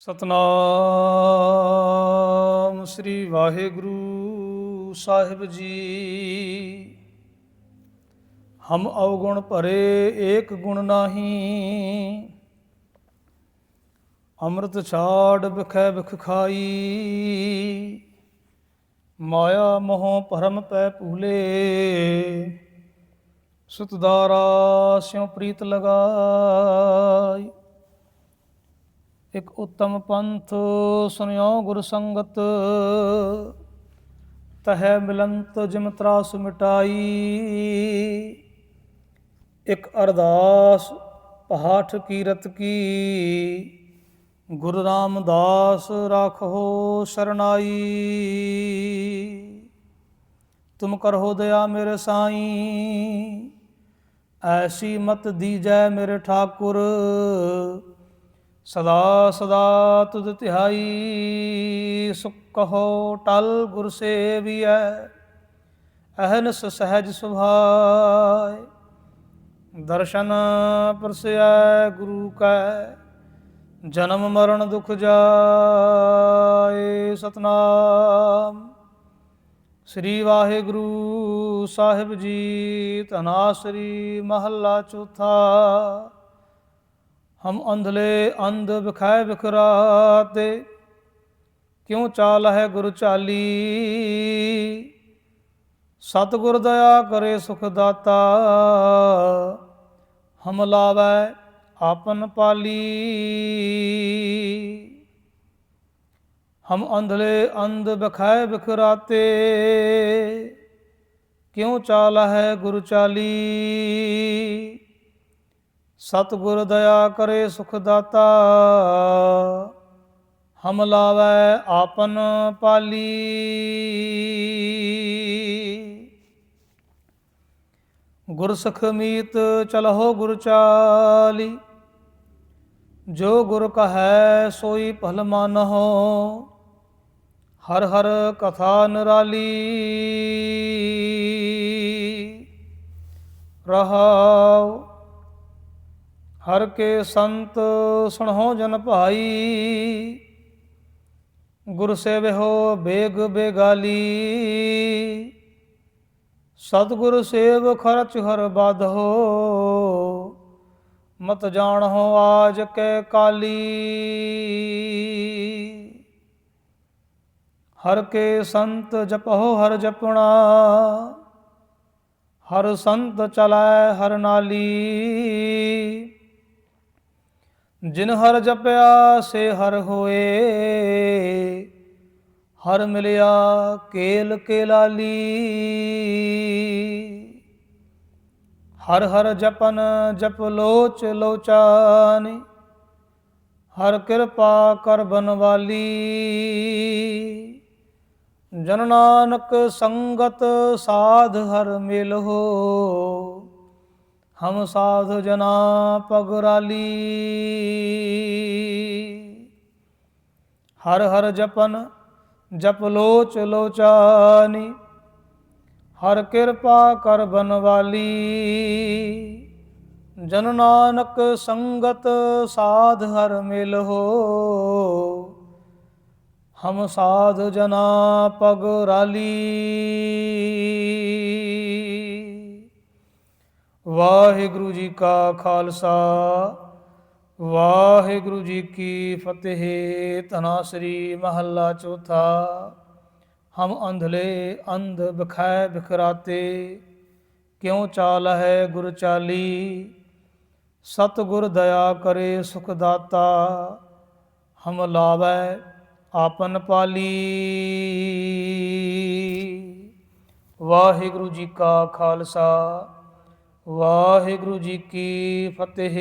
ਸਤਨਾਮ ਸ੍ਰੀ ਵਾਹਿਗੁਰੂ ਸਾਹਿਬ ਜੀ। ਹਮ ਅਵਗੁਣ ਭਰੇ ਏਕ ਗੁਣ ਨਾਹੀ। ਅੰਮ੍ਰਿਤ ਛਾੜ ਬਖੈ ਬਖ ਖਾਈ। ਮਾਇਆ ਮੋਹ ਭਰਮ ਪੈ ਭੂਲੇ। ਸੁਤਦਾਰਾ ਸਿਉ ਪ੍ਰੀਤ ਲਗਾਈ। ਇਕ ਉਤਮ ਪੰਥ ਸੁਨਿਓ ਗੁਰ ਸੰਗਤ, ਤਹੈ ਮਿਲੰਤ ਜਿਮ ਤਰਾਸ ਮਿਟਾਈ। ਇਕ ਅਰਦਾਸ ਪਹਾਠ ਕੀਰਤ ਕੀ, ਗੁਰੂ ਰਾਮਦਾਸ ਰਾਖੋ ਸਰਨਾਈ। ਤੁਮ ਕਰੋ ਦਇਆ ਮੇਰੇ ਸਾਈਂ, ਐਸੀ ਮਤ ਦੀਜੈ ਮੇਰੇ ਠਾਕੁਰ ਸਦਾ ਸਦਾ ਤੁਧ ਧਿਆਈ ਸੁਖ ਕਹੋ ਟਲ ਗੁਰ ਸੇਵੀਐ, ਅਹਨਸ ਸਹਿਜ ਸੁਭਾਇ ਦਰਸ਼ਨ ਪਰਸੈ ਗੁਰੂ ਕੈ, ਜਨਮ ਮਰਨ ਦੁਖ ਜਾਏ ਸਤਨਾਮ। ਸ੍ਰੀ ਵਾਹਿਗੁਰੂ ਸਾਹਿਬ ਜੀ ਧਨਾਸਰੀ ਮਹੱਲਾ ਚੌਥਾ। ਹਮ ਅੰਧਲੇ ਅੰਧ ਵਿਖਾਏ ਵਿਖਰਾਤੇ, ਕਿਉ ਚਾਲ ਹੈ ਗੁਰੂ ਚਾਲੀ? ਸਤਿਗੁਰ ਦਇਆ ਕਰੇ ਸੁਖ ਦਾਤਾ, ਹਮ ਲਾਵੈ ਆਪਨ ਪਾਲੀ। ਹਮ ਅੰਧਲੇ ਅੰਧ ਵਿਖਾਏ ਵਿਖਰਾਤੇ, ਕਿਉ ਚਾਲ ਹੈ ਗੁਰੂ ਚਾਲੀ? ਸਤਿਗੁਰ ਦਇਆ ਕਰੇ ਸੁਖ ਦਾਤਾ ਹਮ ਲਾਵੈ ਆਪਨ ਪਾਲੀ। ਗੁਰ ਸਖ ਮੀਤ ਚਲਹੁ ਗੁਰ ਚਾਲੀ, ਜੋ ਗੁਰ ਕਹੈ ਸੋਈ ਭਲ ਮਾਨਹੁ, ਹਰ ਹਰ ਕਥਾ ਨਿਰਾਲੀ। ਰਹਾਉ ਹਰ ਕੇ ਸੰਤ ਸੁਣਹੁ ਜਨ ਭਾਈ। ਗੁਰ ਸੇਵਿਓ ਬੇਗ ਬੇਗਾਲੀ। ਸਤਿਗੁਰ ਸੇਵ ਖਰਚ ਹਰ ਬਾਧੋ। ਮਤ ਜਾਣਹੁ ਆਜ ਕੈ ਕਾਲੀ। ਹਰ ਕੇ ਸੰਤ ਜਪਹੁ ਹਰ ਜਪਣਾ। ਹਰ ਸੰਤ ਚਲੈ ਹਰ ਨਾਲੀ। ਜਿਨ ਹਰ ਜਪਿਆ, ਸੇ ਹਰ ਹੋਏ। ਹਰ ਮਿਲਿਆ, ਕੇਲ ਕੇਲਾਲੀ। ਹਰ ਹਰ ਜਪਨ, ਜਪ ਲੋਚ ਲੋਚਾਨੀ। ਹਰ ਕਿਰਪਾ ਕਰ ਬਨਵਾਲੀ। ਜਨ ਨਾਨਕ ਸੰਗਤ ਸਾਧ ਹਰ ਮਿਲ। ਹੋ ਹਮ ਸਾਧ ਜਨਾ ਪਗਰਾਲੀ। ਹਰ ਹਰ ਜਪਨ ਜਪ ਲੋਚ ਲੋਚਾਨੀ। ਹਰ ਕਿਰਪਾ ਕਰ ਬਨਵਾਲੀ। ਜਨ ਨਾਨਕ ਸੰਗਤ ਸਾਧ ਹਰ ਮਿਲ ਹੋ। ਹਮ ਸਾਧ ਜਨਾ ਪਗ ਰਾਲੀ ਵਾਹਿਗੁਰੂ ਜੀ ਕਾ ਖਾਲਸਾ, ਵਾਹਿਗੁਰੂ ਜੀ ਕੀ ਫਤਿਹ। ਧਨਾ ਸ੍ਰੀ ਮਹੱਲਾ ਚੌਥਾ, ਹਮ ਅੰਧਲੇ ਅੰਧ ਬਖੈ ਬਿਖਰਾਤੇ, ਕਿਉ ਚਾਲ ਹੈ ਗੁਰ ਚਾਲੀ? ਸਤ ਗੁਰ ਦਇਆ ਕਰੇ ਸੁਖ ਦਾਤਾ, ਹਮ ਲਾਵੈ ਆਪਨ ਪਾਲੀ। ਵਾਹਿਗੁਰੂ ਜੀ ਕਾ ਖਾਲਸਾ ਵਾਹਿਗੁਰੂ ਜੀ ਕੀ ਫਤਿਹ।